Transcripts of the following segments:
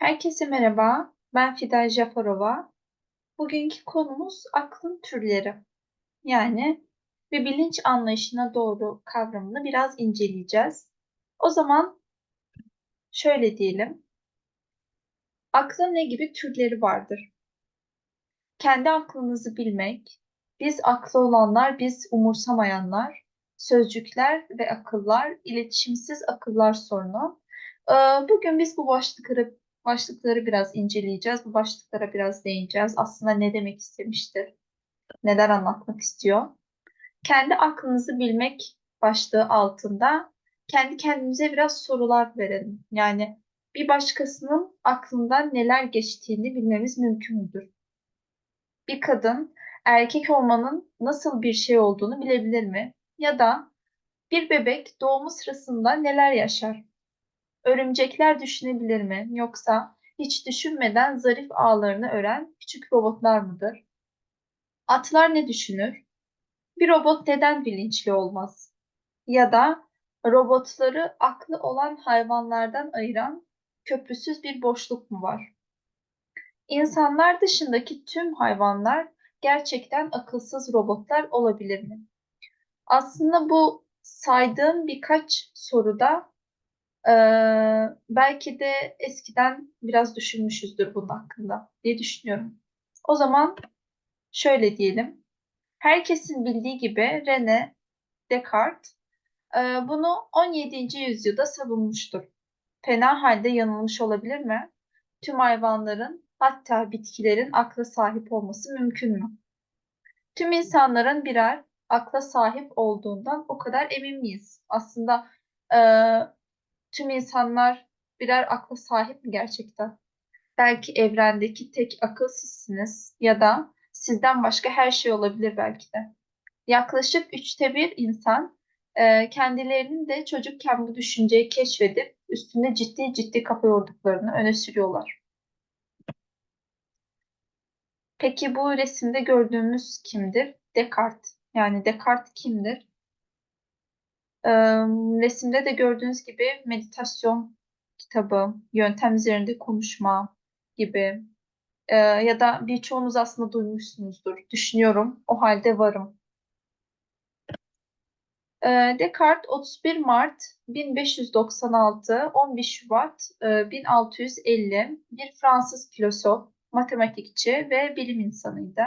Herkese merhaba, ben Fidel Jafarova. Bugünkü konumuz aklın türleri. Yani bir bilinç anlayışına doğru kavramını biraz inceleyeceğiz. O zaman şöyle diyelim. Aklın ne gibi türleri vardır? Kendi aklınızı bilmek, biz aklı olanlar, biz umursamayanlar, sözcükler ve akıllar, iletişimsiz akıllar sorunu. Ee, Bugün biz bu başlıkları başlıkları biraz inceleyeceğiz. Bu başlıklara biraz değineceğiz. Aslında ne demek istemiştir? Neler anlatmak istiyor? Kendi aklınızı bilmek başlığı altında kendi kendimize biraz sorular verelim. Yani bir başkasının aklından neler geçtiğini bilmemiz mümkün müdür? Bir kadın erkek olmanın nasıl bir şey olduğunu bilebilir mi? Ya da bir bebek doğumu sırasında neler yaşar? Örümcekler düşünebilir mi? Yoksa hiç düşünmeden zarif ağlarını ören küçük robotlar mıdır? Atlar ne düşünür? Bir robot neden bilinçli olmaz? Ya da robotları aklı olan hayvanlardan ayıran köprüsüz bir boşluk mu var? İnsanlar dışındaki tüm hayvanlar gerçekten akılsız robotlar olabilir mi? Aslında bu saydığım birkaç soruda ee, belki de eskiden biraz düşünmüşüzdür bunun hakkında diye düşünüyorum. O zaman şöyle diyelim. Herkesin bildiği gibi René Descartes e, bunu 17. yüzyılda savunmuştur. Fena halde yanılmış olabilir mi? Tüm hayvanların hatta bitkilerin akla sahip olması mümkün mü? Tüm insanların birer akla sahip olduğundan o kadar emin miyiz? Aslında e, tüm insanlar birer akla sahip mi gerçekten? Belki evrendeki tek akıl ya da sizden başka her şey olabilir belki de. Yaklaşık üçte bir insan e, kendilerinin de çocukken bu düşünceyi keşfedip üstünde ciddi ciddi kafa yorduklarını öne sürüyorlar. Peki bu resimde gördüğümüz kimdir? Descartes. Yani Descartes kimdir? Ee, resimde de gördüğünüz gibi meditasyon kitabı, yöntem üzerinde konuşma gibi ee, ya da birçoğunuz aslında duymuşsunuzdur. Düşünüyorum, o halde varım. Descartes 31 Mart 1596, 11 Şubat e, 1650 bir Fransız filozof, matematikçi ve bilim insanıydı.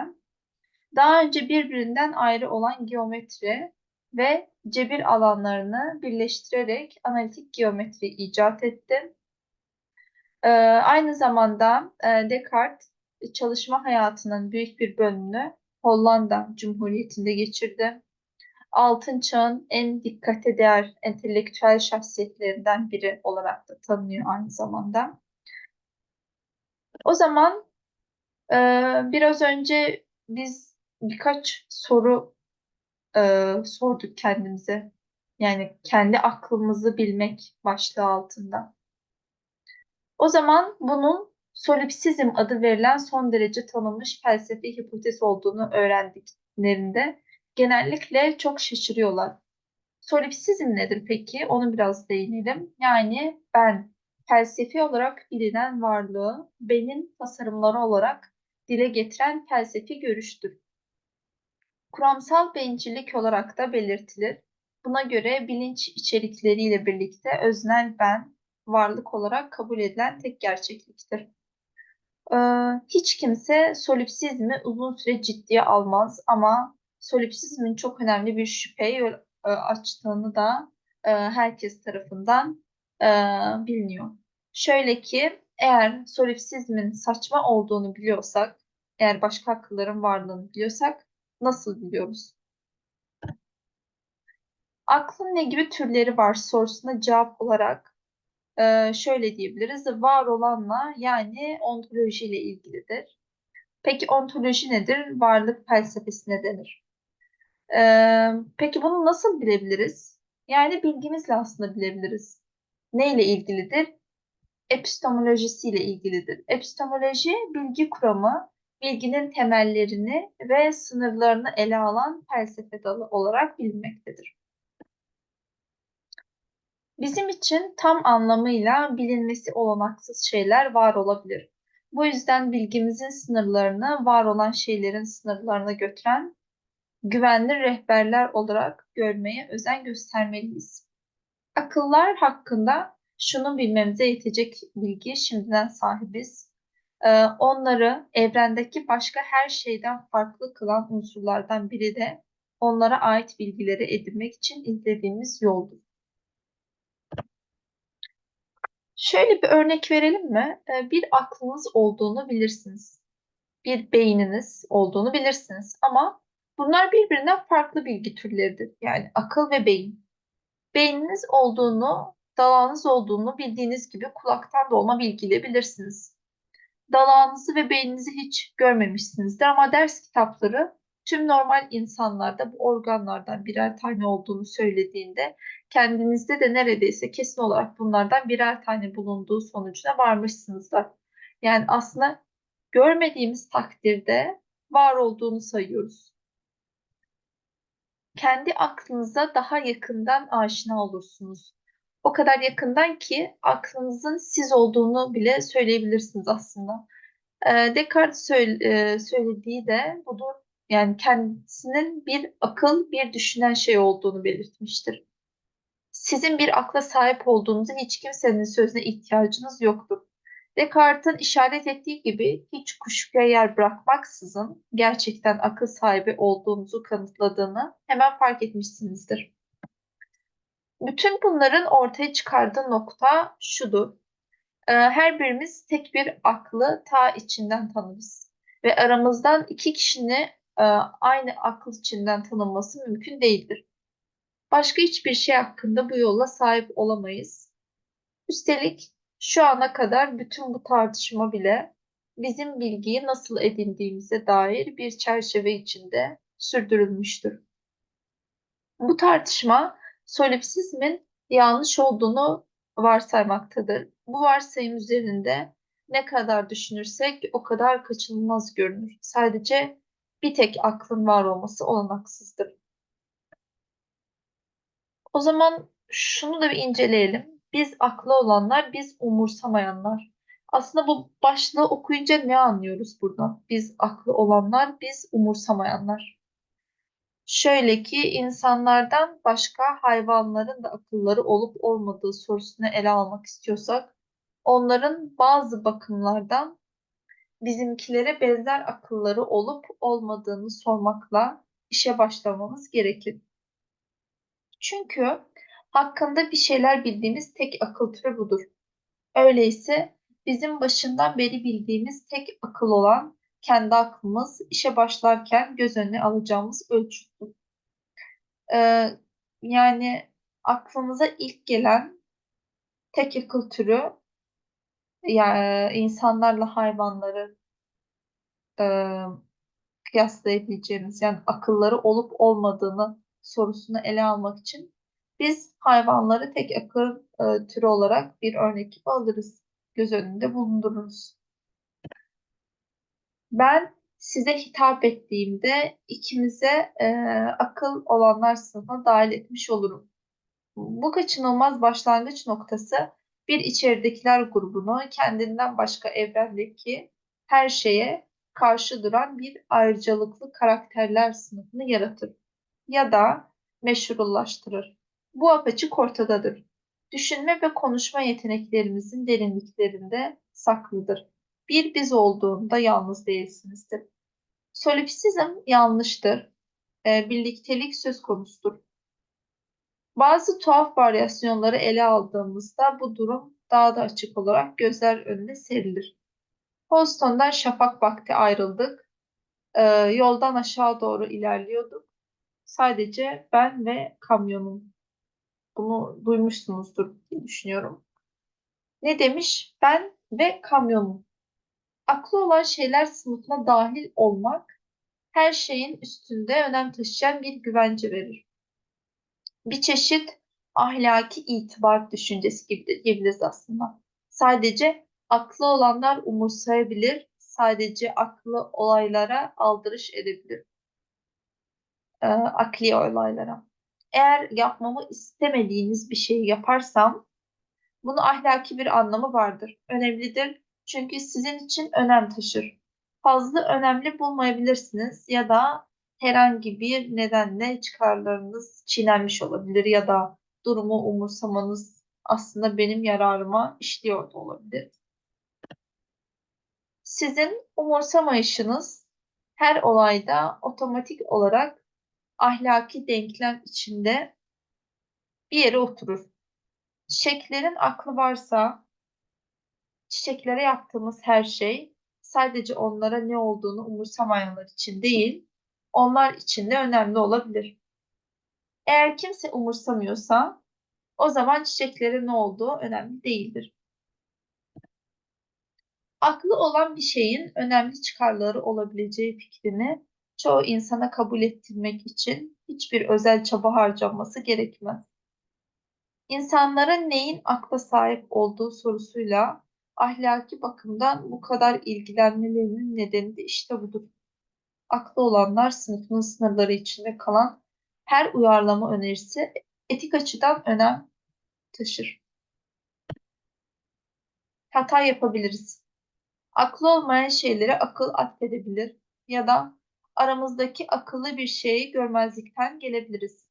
Daha önce birbirinden ayrı olan geometri ve cebir alanlarını birleştirerek analitik geometri icat etti. Ee, aynı zamanda e, Descartes çalışma hayatının büyük bir bölümünü Hollanda Cumhuriyeti'nde geçirdi. Altın çağın en dikkate değer entelektüel şahsiyetlerinden biri olarak da tanınıyor aynı zamanda. O zaman e, biraz önce biz birkaç soru e, sorduk kendimize. Yani kendi aklımızı bilmek başlığı altında. O zaman bunun solipsizm adı verilen son derece tanınmış felsefi hipotez olduğunu öğrendiklerinde genellikle çok şaşırıyorlar. Solipsizm nedir peki? Onu biraz değinelim. Yani ben felsefi olarak bilinen varlığı benim tasarımları olarak dile getiren felsefi görüştür. Kuramsal bencillik olarak da belirtilir. Buna göre bilinç içerikleriyle birlikte öznel ben varlık olarak kabul edilen tek gerçekliktir. Ee, hiç kimse solipsizmi uzun süre ciddiye almaz ama solipsizmin çok önemli bir şüpheye yol e, açtığını da e, herkes tarafından e, biliniyor. Şöyle ki eğer solipsizmin saçma olduğunu biliyorsak, eğer başka akılların varlığını biliyorsak nasıl biliyoruz? Aklın ne gibi türleri var sorusuna cevap olarak e, şöyle diyebiliriz. Var olanla yani ontolojiyle ilgilidir. Peki ontoloji nedir? Varlık felsefesi ne denir? E, peki bunu nasıl bilebiliriz? Yani bilgimizle aslında bilebiliriz. Neyle ilgilidir? Epistemolojisiyle ilgilidir. Epistemoloji bilgi kuramı, bilginin temellerini ve sınırlarını ele alan felsefe dalı olarak bilinmektedir. Bizim için tam anlamıyla bilinmesi olanaksız şeyler var olabilir. Bu yüzden bilgimizin sınırlarını var olan şeylerin sınırlarına götüren güvenli rehberler olarak görmeye özen göstermeliyiz. Akıllar hakkında şunu bilmemize yetecek bilgi şimdiden sahibiz. Ee, onları evrendeki başka her şeyden farklı kılan unsurlardan biri de onlara ait bilgileri edinmek için izlediğimiz yoldur. Şöyle bir örnek verelim mi? Ee, bir aklınız olduğunu bilirsiniz. Bir beyniniz olduğunu bilirsiniz. Ama bunlar birbirinden farklı bilgi türleridir. Yani akıl ve beyin. Beyniniz olduğunu, dalağınız olduğunu bildiğiniz gibi kulaktan dolma bilgiyle bilirsiniz. Dalağınızı ve beyninizi hiç görmemişsinizdir ama ders kitapları tüm normal insanlarda bu organlardan birer tane olduğunu söylediğinde kendinizde de neredeyse kesin olarak bunlardan birer tane bulunduğu sonucuna varmışsınızdır. Yani aslında görmediğimiz takdirde var olduğunu sayıyoruz. Kendi aklınıza daha yakından aşina olursunuz. O kadar yakından ki aklınızın siz olduğunu bile söyleyebilirsiniz aslında. Descartes söylediği de budur. Yani kendisinin bir akıl, bir düşünen şey olduğunu belirtmiştir. Sizin bir akla sahip olduğunuzu hiç kimsenin sözüne ihtiyacınız yoktur. Descartes'in işaret ettiği gibi hiç kuşkuya yer bırakmaksızın gerçekten akıl sahibi olduğunuzu kanıtladığını hemen fark etmişsinizdir. Bütün bunların ortaya çıkardığı nokta şudur. Her birimiz tek bir aklı ta içinden tanırız. Ve aramızdan iki kişinin aynı akıl içinden tanınması mümkün değildir. Başka hiçbir şey hakkında bu yolla sahip olamayız. Üstelik şu ana kadar bütün bu tartışma bile bizim bilgiyi nasıl edindiğimize dair bir çerçeve içinde sürdürülmüştür. Bu tartışma solipsizmin yanlış olduğunu varsaymaktadır. Bu varsayım üzerinde ne kadar düşünürsek o kadar kaçınılmaz görünür. Sadece bir tek aklın var olması olanaksızdır. O zaman şunu da bir inceleyelim. Biz aklı olanlar, biz umursamayanlar. Aslında bu başlığı okuyunca ne anlıyoruz buradan? Biz aklı olanlar, biz umursamayanlar. Şöyle ki insanlardan başka hayvanların da akılları olup olmadığı sorusunu ele almak istiyorsak, onların bazı bakımlardan bizimkilere benzer akılları olup olmadığını sormakla işe başlamamız gerekir. Çünkü hakkında bir şeyler bildiğimiz tek akıl türü budur. Öyleyse bizim başından beri bildiğimiz tek akıl olan kendi aklımız işe başlarken göz önüne alacağımız ölçüttür. Ee, yani aklımıza ilk gelen tek akıl türü yani insanlarla hayvanları e, kıyaslayabileceğimiz yani akılları olup olmadığını sorusunu ele almak için biz hayvanları tek akıl e, türü olarak bir örnek gibi alırız. Göz önünde bulundururuz. Ben size hitap ettiğimde ikimize e, akıl olanlar sınıfına dahil etmiş olurum. Bu kaçınılmaz başlangıç noktası bir içeridekiler grubunu kendinden başka evrendeki her şeye karşı duran bir ayrıcalıklı karakterler sınıfını yaratır ya da meşrulaştırır. Bu apaçık ortadadır. Düşünme ve konuşma yeteneklerimizin derinliklerinde saklıdır. Bir biz olduğunda yalnız değilsinizdir. Solipsizm yanlıştır. E, birliktelik söz konusudur. Bazı tuhaf varyasyonları ele aldığımızda bu durum daha da açık olarak gözler önüne serilir. Houston'dan şafak vakti ayrıldık. E, yoldan aşağı doğru ilerliyorduk. Sadece ben ve kamyonum. Bunu duymuşsunuzdur diye düşünüyorum. Ne demiş? Ben ve kamyonum. Aklı olan şeyler sınıfına dahil olmak her şeyin üstünde önem taşıyan bir güvence verir. Bir çeşit ahlaki itibar düşüncesi gibi de diyebiliriz aslında. Sadece aklı olanlar umursayabilir, sadece aklı olaylara aldırış edebilir. E, akli olaylara. Eğer yapmamı istemediğiniz bir şeyi yaparsam bunun ahlaki bir anlamı vardır. Önemlidir çünkü sizin için önem taşır. Fazla önemli bulmayabilirsiniz ya da herhangi bir nedenle çıkarlarınız çiğnenmiş olabilir ya da durumu umursamanız aslında benim yararıma işliyor da olabilir. Sizin umursamayışınız her olayda otomatik olarak ahlaki denklem içinde bir yere oturur. Çiçeklerin aklı varsa çiçeklere yaptığımız her şey sadece onlara ne olduğunu umursamayanlar için değil, onlar için de önemli olabilir. Eğer kimse umursamıyorsa o zaman çiçeklere ne olduğu önemli değildir. Aklı olan bir şeyin önemli çıkarları olabileceği fikrini çoğu insana kabul ettirmek için hiçbir özel çaba harcanması gerekmez. İnsanların neyin akla sahip olduğu sorusuyla ahlaki bakımdan bu kadar ilgilenmelerinin nedeni de işte budur. Aklı olanlar sınıfının sınırları içinde kalan her uyarlama önerisi etik açıdan önem taşır. Hata yapabiliriz. Aklı olmayan şeylere akıl atfedebilir ya da aramızdaki akıllı bir şeyi görmezlikten gelebiliriz.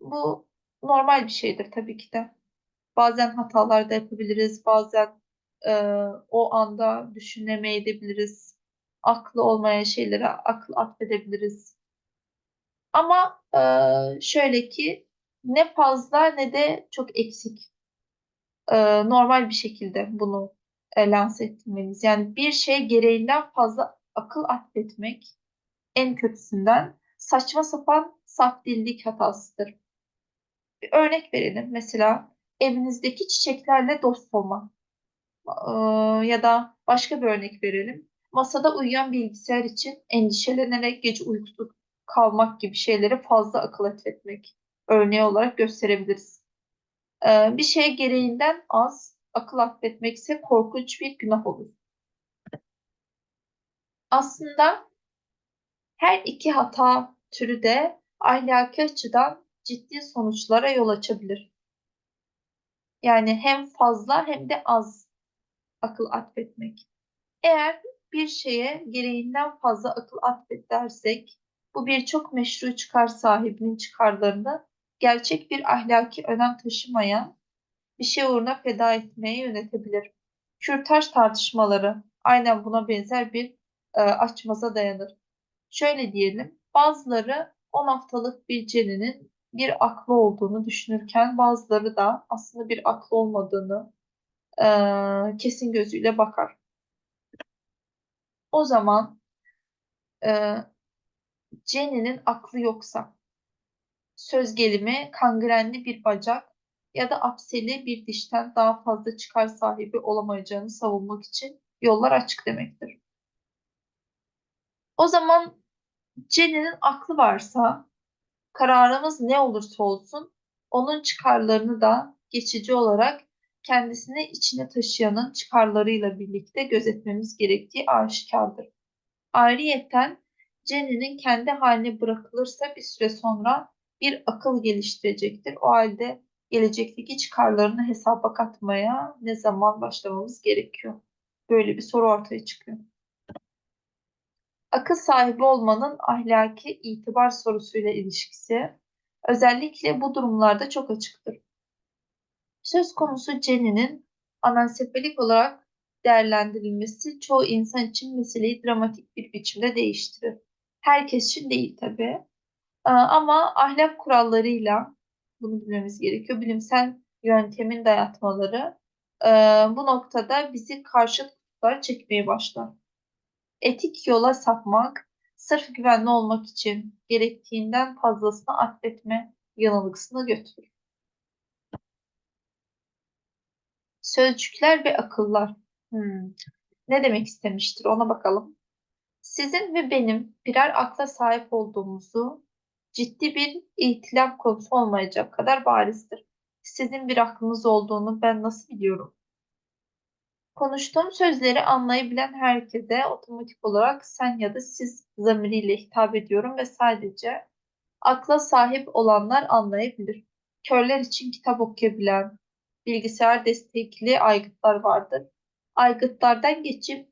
Bu normal bir şeydir tabii ki de. Bazen hatalar da yapabiliriz, bazen e, o anda düşünemeyebiliriz. Aklı olmayan şeylere akıl atfedebiliriz. Ama e, şöyle ki ne fazla ne de çok eksik. E, normal bir şekilde bunu e, lanse ettirmeliyiz. Yani bir şey gereğinden fazla akıl atfetmek en kötüsünden saçma sapan saf dillik hatasıdır. Bir örnek verelim. Mesela evinizdeki çiçeklerle dost olma. Ya da başka bir örnek verelim. Masada uyuyan bilgisayar için endişelenerek gece uykusuz kalmak gibi şeyleri fazla akıl etmek örneği olarak gösterebiliriz. Bir şey gereğinden az akıl affetmek ise korkunç bir günah olur. Aslında her iki hata türü de ahlaki açıdan ciddi sonuçlara yol açabilir. Yani hem fazla hem de az akıl atfetmek. Eğer bir şeye gereğinden fazla akıl atfet dersek, bu birçok meşru çıkar sahibinin çıkarlarını gerçek bir ahlaki önem taşımayan bir şey uğruna feda etmeye yönetebilir. Kürtaj tartışmaları aynen buna benzer bir e, açmaza dayanır. Şöyle diyelim, bazıları 10 haftalık bir ceninin bir aklı olduğunu düşünürken bazıları da aslında bir aklı olmadığını e, kesin gözüyle bakar. O zaman e, Jenny'nin aklı yoksa söz gelimi kangrenli bir bacak ya da apseli bir dişten daha fazla çıkar sahibi olamayacağını savunmak için yollar açık demektir. O zaman Jenny'nin aklı varsa kararımız ne olursa olsun onun çıkarlarını da geçici olarak kendisini içine taşıyanın çıkarlarıyla birlikte gözetmemiz gerektiği aşikardır. Ayrıyeten Jenny'nin kendi haline bırakılırsa bir süre sonra bir akıl geliştirecektir. O halde gelecekteki çıkarlarını hesaba katmaya ne zaman başlamamız gerekiyor? Böyle bir soru ortaya çıkıyor. Akıl sahibi olmanın ahlaki itibar sorusuyla ilişkisi özellikle bu durumlarda çok açıktır. Söz konusu Jenny'nin anensefalik olarak değerlendirilmesi çoğu insan için meseleyi dramatik bir biçimde değiştirir. Herkes için değil tabii. Ama ahlak kurallarıyla bunu bilmemiz gerekiyor. Bilimsel yöntemin dayatmaları bu noktada bizi karşı tutar çekmeye başlar. Etik yola sapmak, sırf güvenli olmak için gerektiğinden fazlasını affetme yanılgısına götürür. Sözcükler ve akıllar. Hmm. Ne demek istemiştir ona bakalım. Sizin ve benim birer akla sahip olduğumuzu ciddi bir ihtilaf konusu olmayacak kadar barizdir. Sizin bir aklınız olduğunu ben nasıl biliyorum? Konuştuğum sözleri anlayabilen herkese otomatik olarak sen ya da siz zamiriyle hitap ediyorum ve sadece Akla sahip olanlar anlayabilir. Körler için kitap okuyabilen, bilgisayar destekli aygıtlar vardır. Aygıtlardan geçip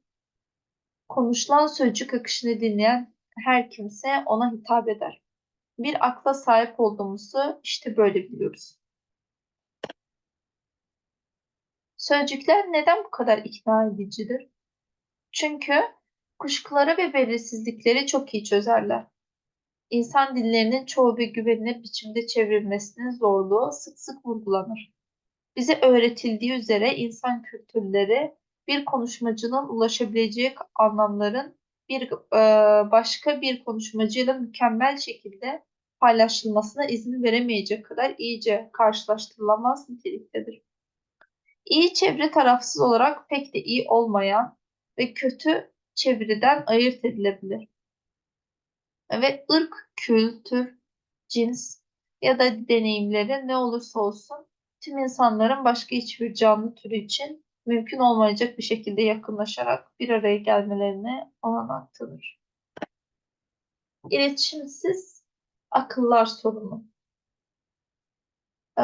konuşulan sözcük akışını dinleyen her kimse ona hitap eder. Bir akla sahip olduğumuzu işte böyle biliyoruz. Sözcükler neden bu kadar ikna edicidir? Çünkü kuşkuları ve belirsizlikleri çok iyi çözerler. İnsan dillerinin çoğu ve güvenilir biçimde çevrilmesinin zorluğu sık sık vurgulanır. Bize öğretildiği üzere insan kültürleri bir konuşmacının ulaşabileceği anlamların bir e, başka bir konuşmacıyla mükemmel şekilde paylaşılmasına izin veremeyecek kadar iyice karşılaştırılamaz niteliktedir. İyi çeviri tarafsız olarak pek de iyi olmayan ve kötü çeviriden ayırt edilebilir. Ve ırk, kültür, cins ya da deneyimleri ne olursa olsun tüm insanların başka hiçbir canlı türü için mümkün olmayacak bir şekilde yakınlaşarak bir araya gelmelerine olanak tanır. İletişimsiz akıllar sorunu. Ee,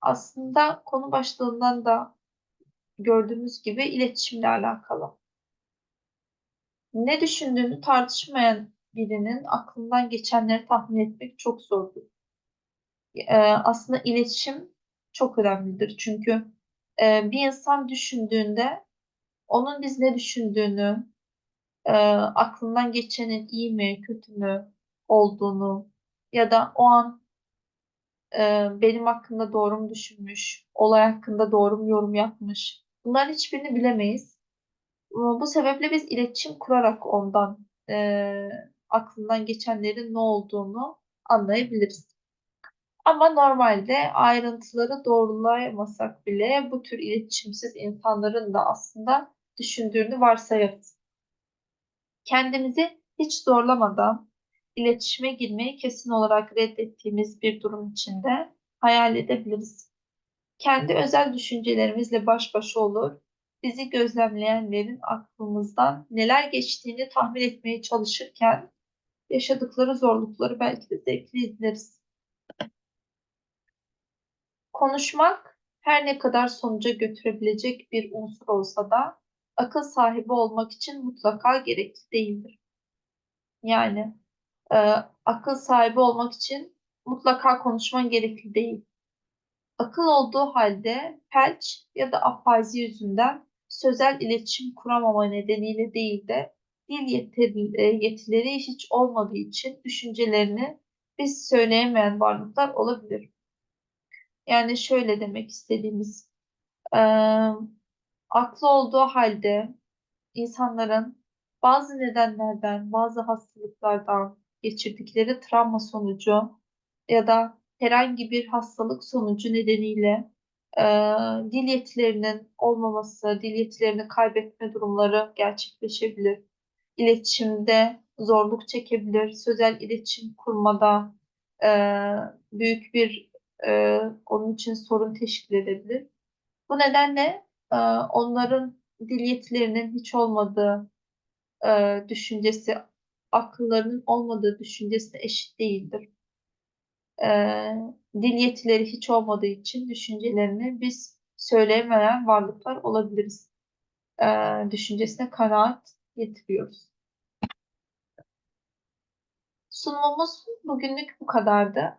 aslında konu başlığından da gördüğümüz gibi iletişimle alakalı. Ne düşündüğünü tartışmayan birinin aklından geçenleri tahmin etmek çok zordur. Ee, aslında iletişim çok önemlidir. Çünkü e, bir insan düşündüğünde onun biz ne düşündüğünü, e, aklından geçenin iyi mi, kötü mü olduğunu ya da o an e, benim hakkında doğru mu düşünmüş, olay hakkında doğru mu yorum yapmış. Bunların hiçbirini bilemeyiz. Bu sebeple biz iletişim kurarak ondan aklından geçenlerin ne olduğunu anlayabiliriz. Ama normalde ayrıntıları doğrulayamasak bile bu tür iletişimsiz insanların da aslında düşündüğünü varsayarız. Kendimizi hiç zorlamadan iletişime girmeyi kesin olarak reddettiğimiz bir durum içinde hayal edebiliriz. Kendi özel düşüncelerimizle baş başa olur, bizi gözlemleyenlerin aklımızdan neler geçtiğini tahmin etmeye çalışırken yaşadıkları zorlukları belki de zevkli izleriz. Konuşmak her ne kadar sonuca götürebilecek bir unsur olsa da akıl sahibi olmak için mutlaka gerekli değildir. Yani e, akıl sahibi olmak için mutlaka konuşman gerekli değil. Akıl olduğu halde felç ya da afazi yüzünden sözel iletişim kuramama nedeniyle değil de dil e, yetileri hiç olmadığı için düşüncelerini biz söyleyemeyen varlıklar olabilir. Yani şöyle demek istediğimiz e, aklı olduğu halde insanların bazı nedenlerden, bazı hastalıklardan geçirdikleri travma sonucu ya da herhangi bir hastalık sonucu nedeniyle e, dil yetilerinin olmaması, dil yetilerini kaybetme durumları gerçekleşebilir. İletişimde zorluk çekebilir, sözel iletişim kurmada e, büyük bir e, onun için sorun teşkil edebilir. Bu nedenle e, onların dil yetilerinin hiç olmadığı e, düşüncesi, akıllarının olmadığı düşüncesine eşit değildir. E, dil yetileri hiç olmadığı için düşüncelerini biz söyleyemeyen varlıklar olabiliriz. E, düşüncesine kanaat getiriyoruz. Sunumumuz bugünlük bu kadardı.